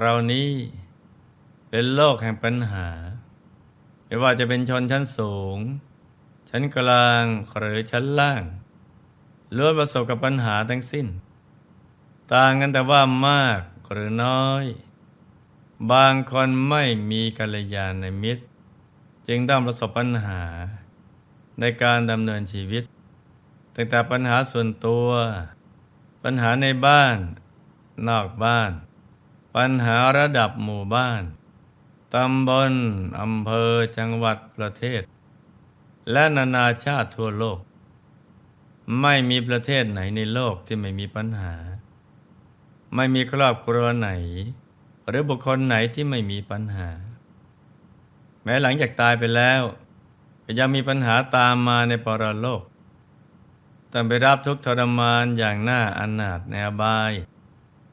เรานี้เป็นโลกแห่งปัญหา ไม่ว่าจะเป็นชนชั้นสูง ชั้นกลางหรือชั้นล่างล้วนประสบกับปัญหาทั้งสิ้น ต่างกันแต่ว่ามากหรือน้อย บางคนไม่มีกัลยาณมิตร จึงต้องประสบปัญหาในการดำเนินชีวิต ตั้งแต่ปัญหาส่วนตัว ปัญหาในบ้าน นอกบ้าน ปัญหาระดับหมู่บ้าน ตำบลอำเภอจังหวัดประเทศ และนานาชาติทั่วโลก ไม่มีประเทศไหนในโลกที่ไม่มีปัญหา ไม่มีครอบครัวไหน หรือบุคคลไหนที่ไม่มีปัญหา แม้หลังจากตายไปแล้วก็ยังมีปัญหาตามมาในปรโลกต้องไปรับทุกข์ทรมานอย่างหน่าอนาถในอบาย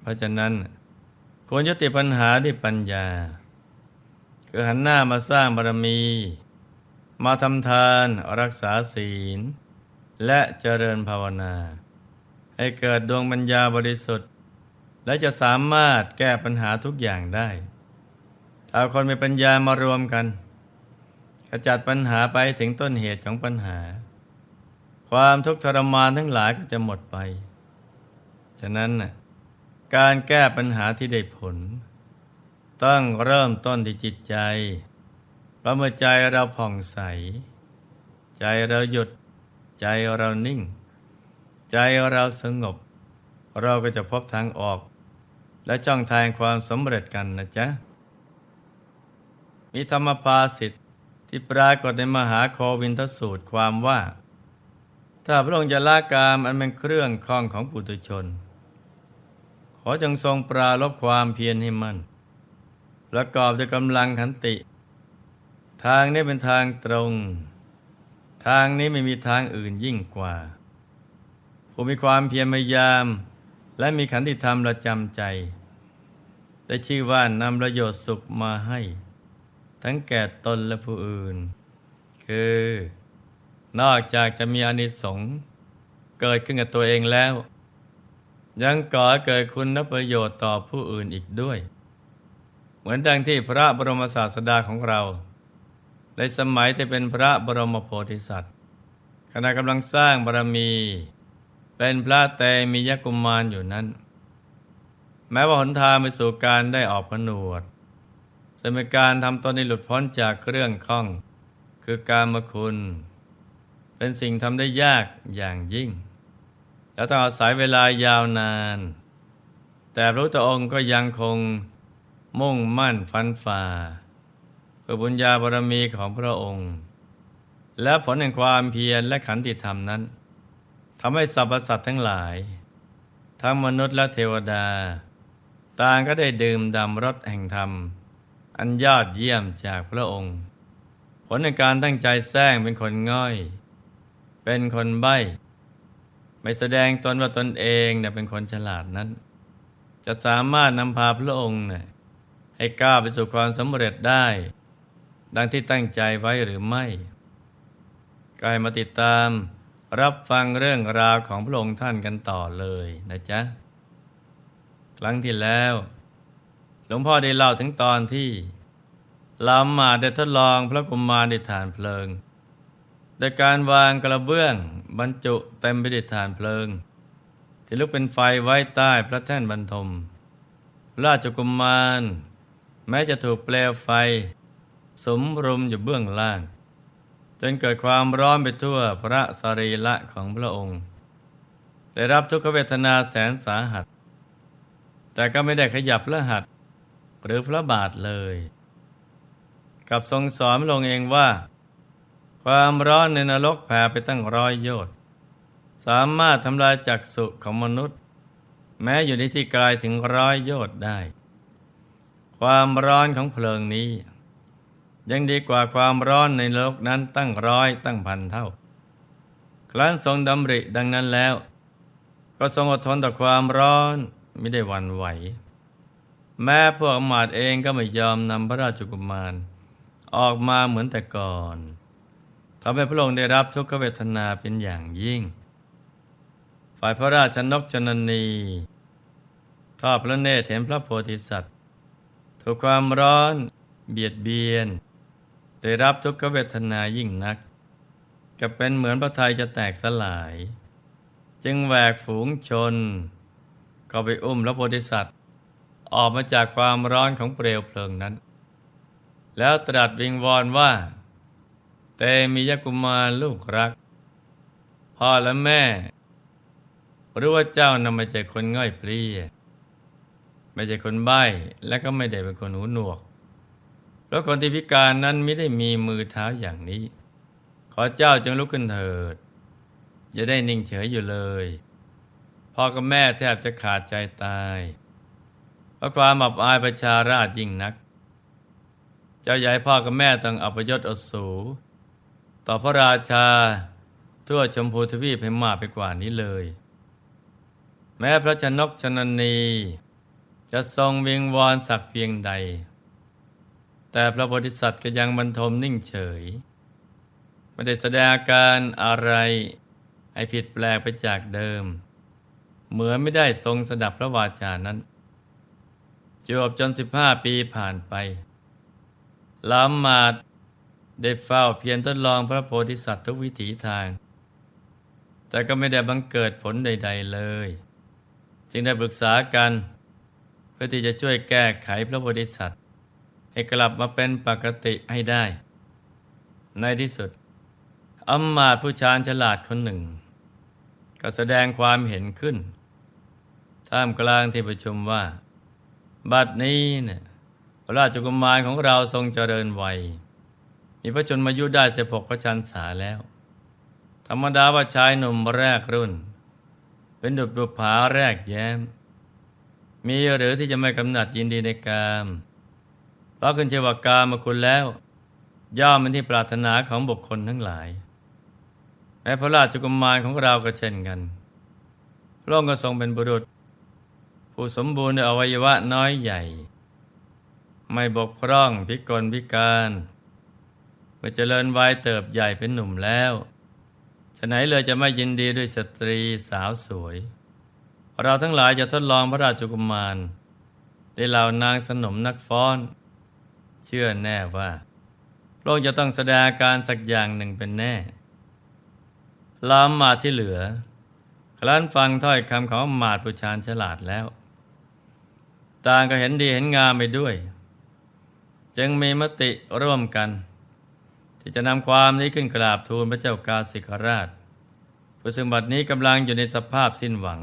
เพราะฉะนั้น ควรยุติปัญหาด้วยปัญญา คือหันหน้ามาสร้างบารมี มาทำทานรักษาศีล และเจริญภาวนา ให้เกิดดวงปัญญาบริสุทธิ์ และจะสามารถแก้ปัญหาทุกอย่างได้ถ้าคนมีปัญญามารวมกันขจัดปัญหาไปถึงต้นเหตุของปัญหา ความทุกข์ทรมานทั้งหลายก็จะหมดไป ฉะนั้นน่ะ การแก้ปัญหาที่ได้ผล ต้องเริ่มต้นที่จิตใจเพราะเมื่อใจเราผ่องใส ใจเราหยุด ใจเรานิ่ง ใจเราสงบ เราก็จะพบทางออก และจ้องทางความสำเร็จกันนะจ๊ะ มีธรรมภาสิทธิ์ที่ปรากฏในมหาโควินทสูตรความว่า ถ้าพระองค์จะละกามอันเป็นเครื่องข้องของปุถุชน อจงทรงปราลบความเพียรให้มั่นประกอบด้วยกำลังขันติ ทางนี้เป็นทางตรง ทางนี้ไม่มีทางอื่นยิ่งกว่า ผู้มีความเพียรพยายาม และมีขันติธรรมประจำใจได้ชื่อว่านำประโยชน์สุขมาให้ ทั้งแก่ตนและผู้อื่น คือนอกจากจะมีอานิสงส์เกิดขึ้นกับตัวเองแล้ว ยังก่อเกิดคุณประโยชน์ต่อผู้อื่นอีกด้วย เหมือนดังที่พระบรมศาสดาของเรา ในสมัยที่เป็นพระบรมโพธิสัตว์ขณะกำลังสร้างบารมี เป็นพระเตมียกุมารอยู่นั้น แม้ว่าหนทางไปสู่การได้ออกผนวดจะเป็นการทำตนให้หลุดพ้นจากเครื่องข้อง คือการมคุณ เป็นสิ่งทำได้ยากอย่างยิ่ง แล้วต้องอาศัยเวลายาวนาน แต่พระพุทธองค์ก็ยังคงมุ่งมั่นฟันฝ่าเพื่อบุญญาบารมีของพระองค์ และผลแห่งความเพียรและขันติธรรมนั้นทำให้สรรพสัตว์ทั้งหลาย ทั้งมนุษย์และเทวดา ต่างก็ได้ดื่มดำรสแห่งธรรม อันยอดเยี่ยมจากพระองค์ ผลในการตั้งใจแสร้งเป็นคนง่อย เป็นคนใบ้ ไม่แสดงตนว่าตนเองเนี่ยเป็นคนฉลาดนั้น จะสามารถนำพาพระองค์เนี่ยให้ก้าวไปสู่ความสำเร็จได้ ดังที่ตั้งใจไว้หรือไม่ก็ให้มาติดตามรับฟังเรื่องราวของพระองค์ท่านกันต่อเลยนะจ๊ะ ครั้งที่แล้ว หลวงพ่อได้เล่าถึงตอนที่ลำมาได้ทดลองพระกุมารในฐานเพลิง โดยการวางกระเบื้อง บรรจุเต็มไปด้วยฐานเพลิง ที่ลุกเป็นไฟไว้ใต้พระแท่นบรรทม ราชกุมาร แม้จะถูกเปลวไฟ สมรุมอยู่เบื้องล่าง จนเกิดความร้อนไปทั่วพระสรีระของพระองค์ ได้รับทุกขเวทนาแสนสาหัส แต่ก็ไม่ได้ขยับพระหัตหรือพระบาทเลย กับทรงสอนพระองเองว่า ความร้อนในนรกแผ่ไปตั้งร้อยโยชน์สามารถทำลายจักสุของมนุษย์ แม้อยู่ในที่ไกลถึงร้อยโยชน์ได้ ความร้อนของเพลิงนี้ ยังดีกว่าความร้อนในนรกนั้นตั้งร้อยตั้งพันเท่า ครั้นทรงดำริดังนั้นแล้ว ก็ทรงอดทนต่อความร้อนไม่ได้หวั่นไหว แม้พวกอมาตย์เองก็ไม่ยอมนำพระราชกุมาร ออกมาเหมือนแต่ก่อน ทำให้พระองค์ได้รับทุกขเวทนาเป็นอย่างยิ่ง ฝ่ายพระราชนกชนนีทอดพระเนตรเห็นพระโพธิสัตว์ ถูกความร้อนเบียดเบียน ได้รับทุกขเวทนายิ่งนักก็เป็นเหมือนพระไทยจะแตกสลาย จึงแหวกฝูงชน ก็ไปอุ้มพระโพธิสัตว์ ออกมาจากความร้อนของเปลวเพลิงนั้น แล้วตรัสวิงวอนว่า เตมียกุมารลูกรัก พ่อและแม่ รู้ว่าเจ้านำมาจากคนง่อยเปรี้ยไม่ใช่คนใบ้และก็ไม่ได้เป็นคนหูหนวก เพราะคนที่พิการนั้นไม่ได้มีมือเท้าอย่างนี้ ขอเจ้าจงลุกขึ้นเถิดอย่าได้นิ่งเฉยอยู่เลยพ่อกับแม่แทบจะขาดใจตายเพราะความอับอายประชาราชยิ่งนัก เจ้าใหญ่พ่อกับแม่ต้องอัปยศอสู ต่อพระราชา ทั่วชมพูทวีปให้มากไปกว่านี้เลย แม้พระชนกชนนีจะทรงวิงวอนสักเพียงใด แต่พระโพธิสัตว์ก็ยังบรรทมนิ่งเฉย ไม่ได้แสดงอาการอะไรให้ผิดแปลกไปจากเดิม เหมือนไม่ได้ทรงสดับพระวาจานั้นจวบจนสิบห้าปีผ่านไปล้ำมา ได้เฝ้าเพียรทดลองพระโพธิสัตว์ทุกวิถีทาง แต่ก็ไม่ได้บังเกิดผลใด ๆเลย จึงได้ปรึกษากัน เพื่อที่จะช่วยแก้ไขพระโพธิสัตว์ ให้กลับมาเป็นปกติให้ได้ ในที่สุดอำมาตย์ผู้ชาญฉลาดคนหนึ่ง ก็แสดงความเห็นขึ้น ท่ามกลางที่ประชุมว่า บัดนี้เนี่ยพระราชกุมารของเราทรงเจริญวัย มีพระชนมายุได้เสพกพระชันษาแล้ว ธรรมดาว่าชายหนุ่มแรกรุ่น เป็นดุจบุผาแรกแย้ม มีหรือที่จะไม่กำหนัดยินดีในกามเพราะขึ้นเชวากามมาคุณแล้ว ย่อมเป็นที่ปรารถนาของบุคคลทั้งหลายแม้พระราชกุมารของเราก็เช่นกันพระองค์ก็ทรงเป็นบุรุษ ผู้สมบูรณ์ในอวัยวะน้อยใหญ่ ไม่บกพร่องพิกลพิการ มื่อเจริญวัยเติบใหญ่เป็นหนุ่มแล้วฉะไหนเลยจะไม่ยินดีด้วยสตรีสาวสวย เราทั้งหลายจะทดลองพระราชกุมารได้เหล่านางสนมนักฟ้อน เชื่อแน่ว่าพระองค์จะต้องแสดงการสักอย่างหนึ่งเป็นแน่ลามมาที่เหลือครั้นฟังถ้อยคำของมาตย์ผู้ชาญฉลาดแล้ว ต่างก็เห็นดีเห็นงามไปด้วย จึงมีมติร่วมกัน ที่จะนำความนี้ขึ้นกราบทูลพระเจ้ากาสิกราชผู้ซึ่งบัดนี้กำลังอยู่ในสภาพสิ้นหวัง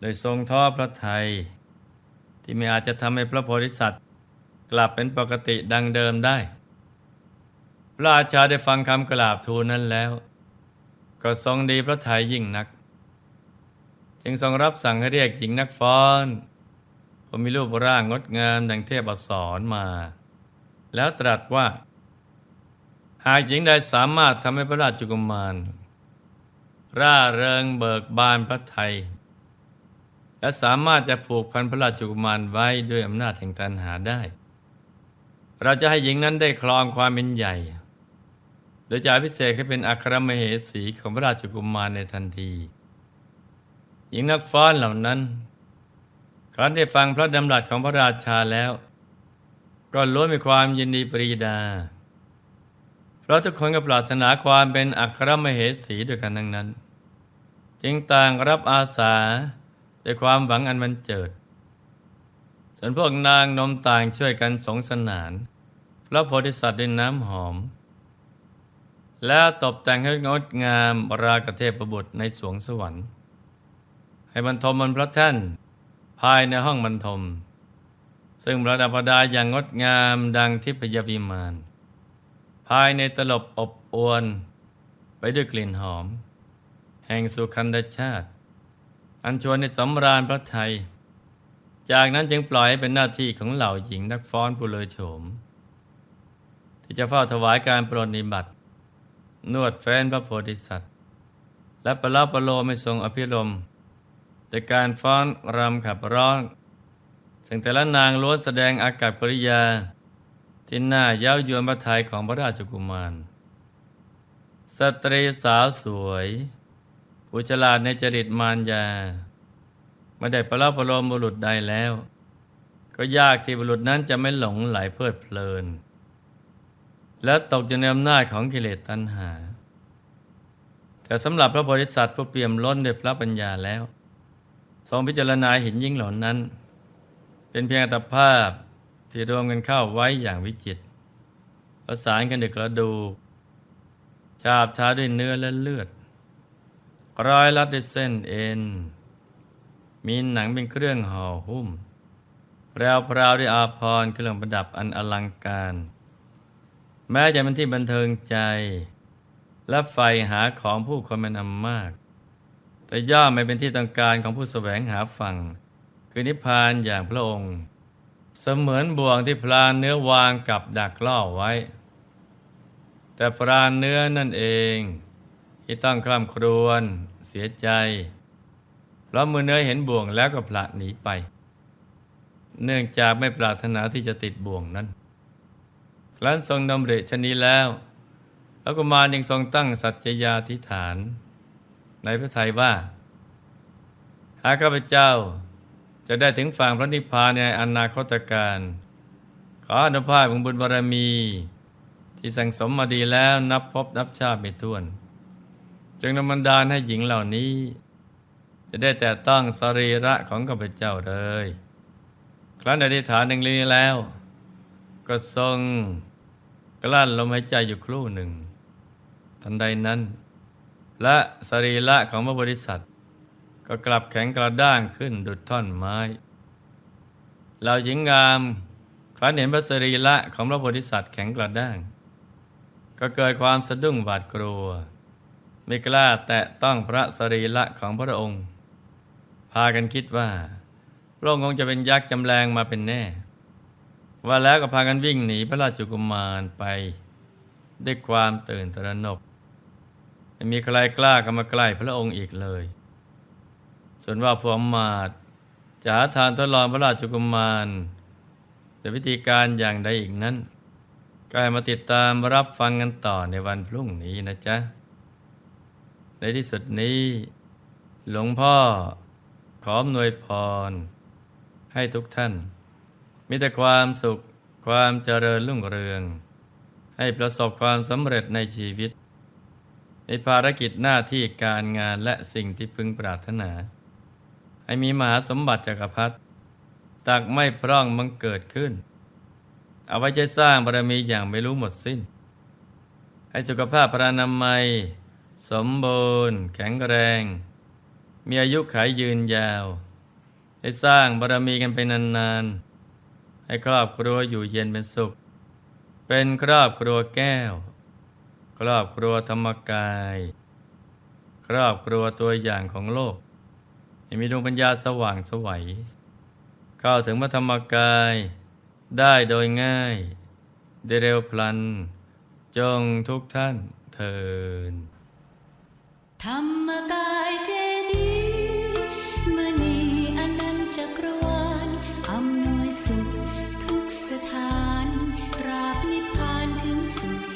โดยทรงท้อพระทัยที่ไม่อาจจะทำให้พระโพธิสัตว์ กลับเป็นปกติดังเดิมได้ พระราชาได้ฟังคำกราบทูลนั้นแล้ว ก็ทรงดีพระทัยยิ่งนัก จึงทรงรับสั่งให้เรียกหญิงนักฟ้อนผู้มีรูปร่างงดงามดังเทพอักษรมา แล้วตรัสว่า หากหญิงใดสามารถทำให้พระราชกุมาร ร่าเริงเบิกบานพระไทย และสามารถจะผูกพันพระราชกุมารไว้ด้วยอำนาจแห่งตันหาได้ เราจะให้หญิงนั้นได้ครองความเป็นใหญ่ โดยจะพิเศษให้เป็นอัครมเหสีของพระราชกุมารในทันที หญิงนักฟ้อนเหล่านั้นครั้นได้ฟังพระดำรัสของพระราชาแล้ว ก็ล้วนมีความยินดีปรีดา เพราะทุกคนก็ปรารถนาความเป็นอัครมเหสีด้วยกันทั้งนั้น จึงต่างรับอาสาด้วยความหวังอันมันเจิด ส่วนพวกนางนมต่างช่วยกันสงสนาน พระโพธิสัตว์ด้วยน้ำหอม แล้วตกแต่งให้งดงามรากเทพบุตรในสวงสวรรค์ ให้บรรทมบนพระแท่นภายในห้องบรรทม ซึ่งประดับประดาอย่างงดงามดังทิพยวิมาน ภายในตลบอบอวน ไปด้วยกลิ่นหอม แห่งสุขันธชาติ อันชวนในสำราญพระไทย จากนั้นจึงปล่อยให้เป็นหน้าที่ของเหล่าหญิงนักฟ้อนผู้เลอโฉม ที่จะเฝ้าถวายการปรดนิบัติ นวดแฟนพระโพธิสัตว์ และประลาประโลไม่ทรงอภิรมแต่การฟ้อนรำขับร้องซึ่งแต่ละนางล้วนแสดงอากับกริยา ที่น่าเย้ายวนพระทัยของพระราชกุมาร สตรีสาวสวย ผู้ฉลาดในจริตมารยาไม่ได้ประลาประโลมบุรุษใดแล้ว ก็ยากที่บุรุษนั้นจะไม่หลงไหลเพลิดเพลิน และตกอยู่ในอำนาจของกิเลสตัณหา แต่สำหรับพระโพธิสัตว์ผู้เปี่ยมล้นด้วยพระปัญญาแล้วทรงพิจารณาเห็นยิ่งเหล่านั้น เป็นเพียงอัตภาพ ที่รวมกันเข้าไว้อย่างวิจิตรประสานกันด้วยกระดูกฉาบทาด้วยเนื้อและเลือดร้อยรัดด้วยเส้นเอ็น มีหนังเป็นเครื่องห่อหุ้มแปรวพราวด้วยอาภรณ์เครื่องประดับอันอลังการ แม้จะเป็นที่บันเทิงใจ และใฝ่หาของผู้คนเป็นอันมาก แต่ย่อมไม่เป็นที่ต้องการของผู้แสวงหาฝั่งคือนิพพานอย่างพระองค์ เสมือนบ่วงที่พลานเนื้อวางกับดักล่อไว้ แต่พรานเนื้อนั่นเองที่ต้องคร่ำครวญเสียใจ เพราะมือเนื้อเห็นบ่วงแล้วก็พละหนีไป เนื่องจากไม่ปรารถนาที่จะติดบ่วงนั้นครั้นทรงดำเรชนี้แล้วพระกุมารยังทรงตั้งสัจจยาธิฐาน ในพระทัยว่า หากข้าพเจ้า จะได้ถึงฝั่งพระนิพพานในอนาคตการ ขออนุภาพของบุญบารมี ที่สั่งสมมาดีแล้วนับพบนับชาติไม่ถ้วน จึงนำบันดาลให้หญิงเหล่านี้ จะได้แต่ต้องสรีระของข้าพเจ้าเลย ครั้นอธิษฐานดังนี้แล้ว ก็ทรงกลั้นลมหายใจอยู่ครู่หนึ่ง ทันใดนั้น และสรีระของพระบริษัท ก็กลับแข็งกระด้างขึ้นดุดท่อนไม้เหล่าหญิงงามครั้นเห็นพระสรีระของพระโพธิสัตว์แข็งกระด้าง ก็เกิดความสะดุ้งหวาดกลัว ไม่กล้าแตะต้องพระสรีระของพระองค์ พากันคิดว่าพระองค์คงจะเป็นยักษ์จำแรงมาเป็นแน่ ว่าแล้วก็พากันวิ่งหนีพระราชกุมารไป ด้วยความตื่นตระหนกไม่มีใครกล้าเข้ามาใกล้พระองค์อีกเลย ส่วนว่าพวกมาดจะหาทานทดลองพระราชกุมารแต่วิธีการอย่างใดอีกนั้น ก็ให้มาติดตามรับฟังกันต่อในวันพรุ่งนี้นะจ๊ะ ในที่สุดนี้ หลวงพ่อขออำนวยพร ให้ทุกท่าน มีแต่ความสุขความเจริญรุ่งเรือง ให้ประสบความสำเร็จในชีวิต ในภารกิจหน้าที่การงานและสิ่งที่พึงปรารถนา ให้มีมหาสมบัติจักรพรรดิตักไม่พร่องมังเกิดขึ้น เอาไว้ใช้สร้างบารมีอย่างไม่รู้หมดสิ้น ให้สุขภาพพรานามัย สมบูรณ์ แข็งแรง มีอายุขายยืนยาว ให้สร้างบารมีกันไปนานๆ ให้ครอบครัวอยู่เย็นเป็นสุข เป็นครอบครัวแก้ว ครอบครัวธรรมกาย ครอบครัวตัวอย่างของโลก ยังมีดวงปัญญาสว่างสวัยเข้าถึงมรธรรมกายได้โดยง่าย ได้เร็วพลัน จงทุกท่านเทินธรรมกายเจดีมณีอนันจักรวาลอำนวยสุขทุกสถานราบนิพพานถึงสุข